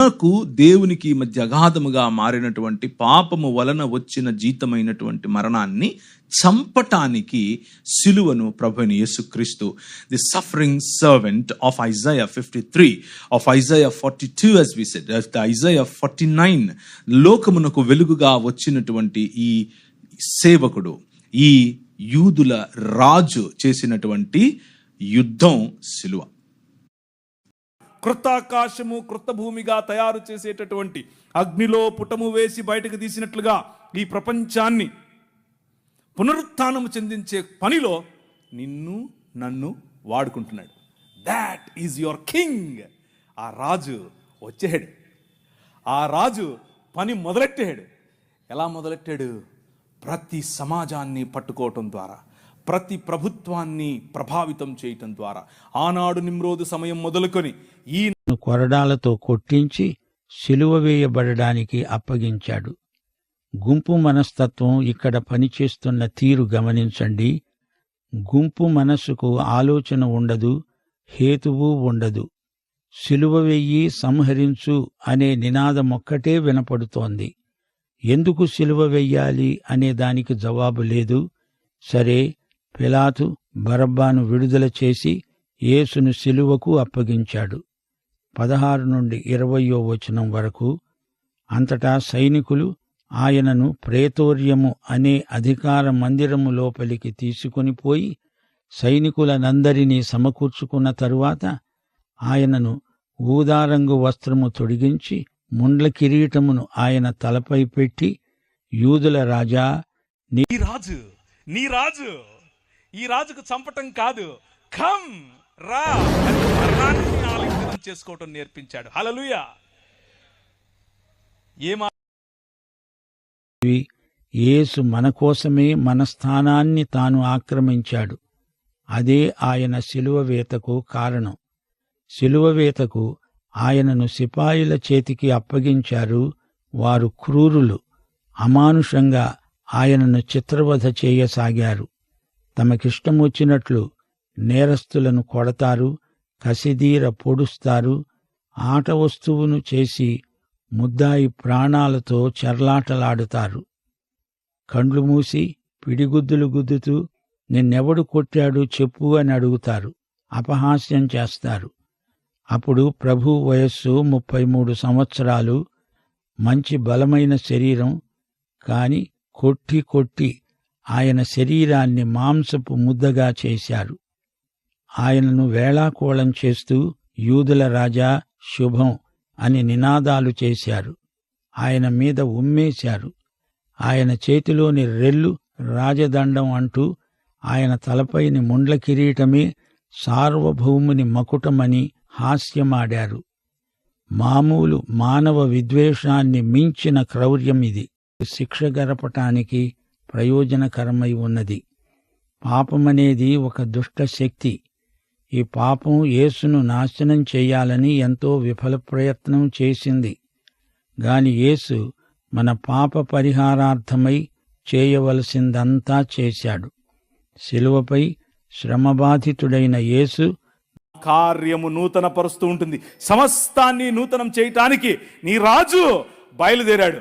మనకు దేవునికి మధ్య అగాధముగా మారినటువంటి పాపము వలన వచ్చిన జీతమైనటువంటి మరణాన్ని చంపటానికి సిలువను ప్రభుని యేసుక్రీస్తు the suffering servant of Isaiah fifty three of Isaiah forty two as we said Isaiah forty nine లోకమునకు వెలుగుగా వచ్చినటువంటి ఈ సేవకుడు ఈ యూదుల రాజు చేసినటువంటి యుద్ధం సిలువ. కృతాకాశము ఆకాశము క్రొత్త భూమిగా తయారు చేసేటటువంటి అగ్నిలో పుటము వేసి బయటకు తీసినట్లుగా ఈ ప్రపంచాన్ని పునరుత్థానము చెందించే పనిలో నిన్ను నన్ను వాడుకుంటున్నాడు. దాట్ ఈజ్ యువర్ కింగ్ ఆ రాజు వచ్చాడు ఆ రాజు పని మొదలెట్టాడు ఎలా మొదలెట్టాడు? ప్రతి సమాజాన్ని పట్టుకోవటం ద్వారా. ప్రతి ప్రభుత్వాన్ని ప్రభావితం చేయటం ద్వారా. ఆనాడు నిమ్రోదు సమయం మొదలుకొని ఈ కొరడాలతో కొట్టించి సిలువ వేయబడడానికి అప్పగించాడు. గుంపు మనస్తత్వం ఇక్కడ పనిచేస్తున్న తీరు గమనించండి. గుంపు మనస్సుకు ఆలోచన ఉండదు హేతువు ఉండదు. సిలువ వెయ్యి సంహరించు అనే నినాదమొక్కటే వినపడుతోంది. ఎందుకు సిలువ వెయ్యాలి అనే దానికి జవాబు లేదు. సరే పిలాతు బరబ్బాను విడుదల చేసి యేసును సిలువకు అప్పగించాడు. పదహారు నుండి ఇరవయో వచనం వరకు అంతటా సైనికులు ఆయనను ప్రేతోర్యము అనే అధికార మందిరము లోపలికి తీసుకుని పోయి సైనికులనందరినీ సమకూర్చుకున్న తరువాత ఆయనను ఊదారంగు వస్త్రము తొడిగించి ముండ్ల కిరీటమును ఆయన తలపై పెట్టి యూదుల రాజా నీ రాజు నీ రాజు. ఈ రాజుకు చంపటం కాదు. కమ్ రా అని మరణాన్ని ఆలింగనం చేసుకోవటం నేర్పించాడు. హలలుయా ఏమా యేసు మన కోసమే మన స్థానాన్ని తాను ఆక్రమించాడు. అదే ఆయన శిలువవేతకు కారణం. శిలువవేతకు ఆయనను సిపాయిల చేతికి అప్పగించారు వారు క్రూరులు. అమానుషంగా ఆయనను చిత్రవధ చేయసాగారు. తమకిష్టం వచ్చినట్లు నేరస్తులను కొడతారు కసిదీర పొడుస్తారు ఆట వస్తువును చేసి ముద్దాయి ప్రాణాలతో చెర్లాటలాడుతారు. కండ్లు మూసి పిడిగుద్దులు గుద్దుతూ నిన్నెవడు కొట్టాడు చెప్పు అని అడుగుతారు అపహాస్యం చేస్తారు. అప్పుడు ప్రభు వయస్సు ముప్పై మూడు సంవత్సరాలు మంచి బలమైన శరీరం కాని కొట్టి కొట్టి ఆయన శరీరాన్ని మాంసపు ముద్దగా చేశారు. ఆయనను వేళాకోళం చేస్తూ యూదుల రాజా శుభం అని నినాదాలు చేశారు. ఆయన మీద ఉమ్మేశారు. ఆయన చేతిలోని రెల్లు రాజదండం అంటూ ఆయన తలపైని ముండ్ల కిరీటమే సార్వభౌముని మకుటమని హాస్యమాడారు. మామూలు మానవ విద్వేషాన్ని మించిన క్రౌర్యం ఇది. శిక్ష గరపటానికి ప్రయోజనకరమై ఉన్నది. పాపమనేది ఒక దుష్ట శక్తి ఈ పాపం యేసును నాశనం చేయాలని ఎంతో విఫల ప్రయత్నం చేసింది. గాని యేసు మన పాప పరిహారార్థమై చేయవలసిందంతా చేశాడు. శిలువపై శ్రమబాధితుడైన యేసు కార్యము నూతన పరుస్తూ ఉంటుంది. సమస్తాన్ని నూతనం చేయటానికి నీ రాజు బయలుదేరాడు.